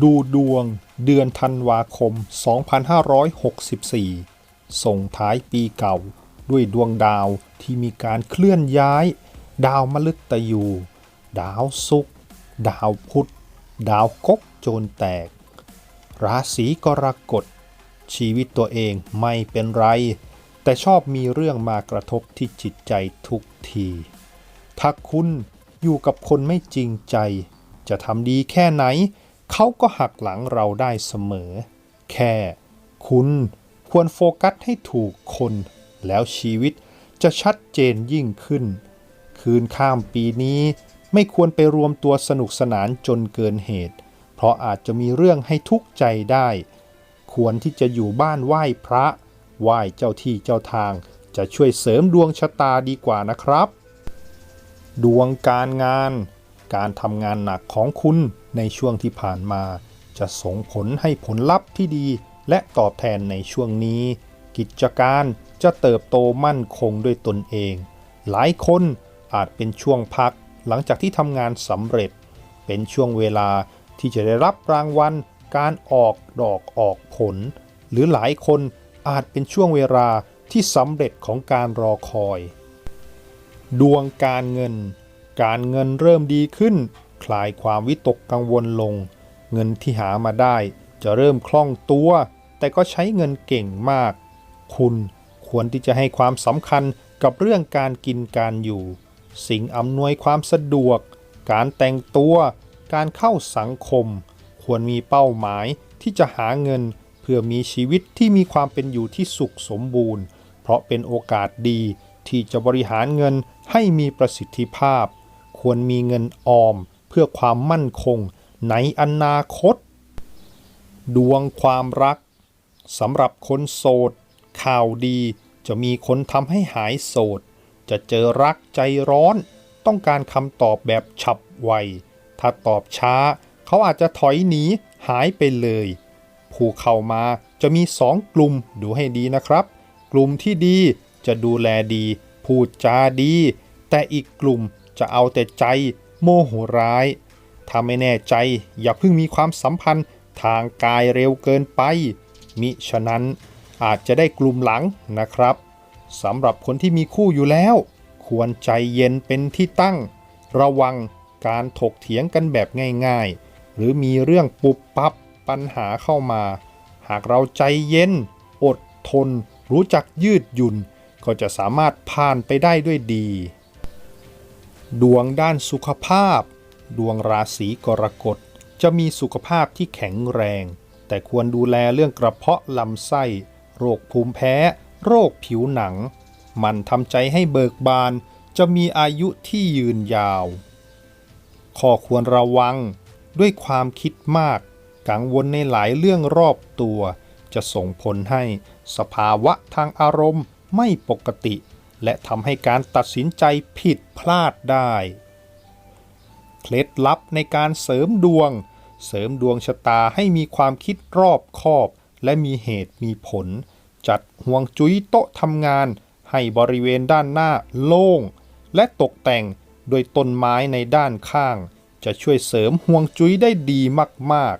ดูดวงเดือนธันวาคม 2564 ส่งท้ายปีเก่า ด้วยดวงดาวที่มีการเคลื่อนย้าย ดาวมฤตยู ดาวศุกร์ ดาวพุธ ดาวกกโจรแตก ราศีกรกฎ ชีวิตตัวเองไม่เป็นไร แต่ชอบมีเรื่องมากระทบที่จิตใจทุกที ถ้าคุณอยู่กับคนไม่จริงใจ จะทำดีแค่ไหน เขาก็หักหลังเราได้เสมอ แค่ คุณควรโฟกัสให้ถูกคน แล้วชีวิตจะชัดเจนยิ่งขึ้น คืนข้ามปีนี้ไม่ควรไปรวมตัวสนุกสนานจนเกินเหตุ เพราะอาจจะมีเรื่องให้ทุกข์ใจได้ ควรที่จะอยู่บ้านไหว้พระ ไหว้เจ้าที่เจ้าทาง จะช่วยเสริมดวงชะตาดีกว่านะครับ ดวงการงาน การทำงานหนักของคุณ ในช่วงที่ผ่านมา จะส่งผลให้ผลลัพธ์ที่ดีและตอบแทนในช่วงนี้ กิจการจะเติบโตมั่นคงด้วยตนเอง หลายคนอาจเป็นช่วงพักหลังจากที่ทำงานสำเร็จ เป็นช่วงเวลาที่จะได้รับรางวัล การออกดอกออกผล หรือหลายคนอาจเป็นช่วงเวลาที่สำเร็จของการรอคอย ดวงการเงิน การเงินเริ่มดีขึ้น คลายความวิตกกังวลลง เงินที่หามาได้จะเริ่มคล่องตัว แต่ก็ใช้เงินเก่งมาก คุณควรที่จะให้ความสำคัญกับเรื่องการกินการอยู่ สิ่งอำนวยความสะดวก การแต่งตัว การเข้าสังคม ควรมีเป้าหมายที่จะหาเงินเพื่อมีชีวิตที่มีความเป็นอยู่ที่สุขสมบูรณ์ เพราะเป็นโอกาสดีที่จะบริหารเงินให้มีประสิทธิภาพ ควรมีเงินออม เพื่อความมั่นคงในอนาคต ดวงความรักสำหรับคนโสด ข่าวดีจะมีคนทำให้หายโสด จะเจอรักใจร้อน ต้องการคำตอบแบบฉับไว ถ้าตอบช้า เขาอาจจะถอยหนีหายไปเลย ผู้เข้ามาจะมีสองกลุ่มดูให้ดีนะครับ กลุ่มที่ดีจะดูแลดี พูดจาดี แต่อีกกลุ่มจะเอาแต่ใจ โมโหร้าย ถ้าไม่แน่ใจอย่าเพิ่งมีความสัมพันธ์ทางกายเร็วเกินไป มิฉะนั้นอาจจะได้กลุ่มหลังนะครับสำหรับคนที่มีคู่อยู่แล้ว ควรใจเย็นเป็นที่ตั้ง ระวังการถกเถียงกันแบบง่ายๆ หรือมีเรื่องปุบปับปัญหาเข้ามา หากเราใจเย็น อดทน รู้จักยืดหยุ่น ก็จะสามารถผ่านไปได้ด้วยดี ดวงด้านสุขภาพ ดวงราศีกรกฎจะมีสุขภาพที่แข็งแรง แต่ควรดูแลเรื่องกระเพาะลำไส้ โรคภูมิแพ้ โรคผิวหนัง มันทำใจให้เบิกบาน จะมีอายุที่ยืนยาว ข้อควรระวังด้วยความคิดมาก กังวลในหลายเรื่องรอบตัว จะส่งผลให้สภาวะทางอารมณ์ไม่ปกติ และทำให้การตัดสินใจผิดพลาดได้ เคล็ดลับในการเสริมดวง เสริมดวงชะตาให้มีความคิดรอบคอบ และมีเหตุมีผล จัดห่วงจุ้ยโต๊ะทำงาน ให้บริเวณด้านหน้าโล่ง และตกแต่งโดยต้นไม้ในด้านข้าง จะช่วยเสริมห่วงจุ้ยได้ดีมาก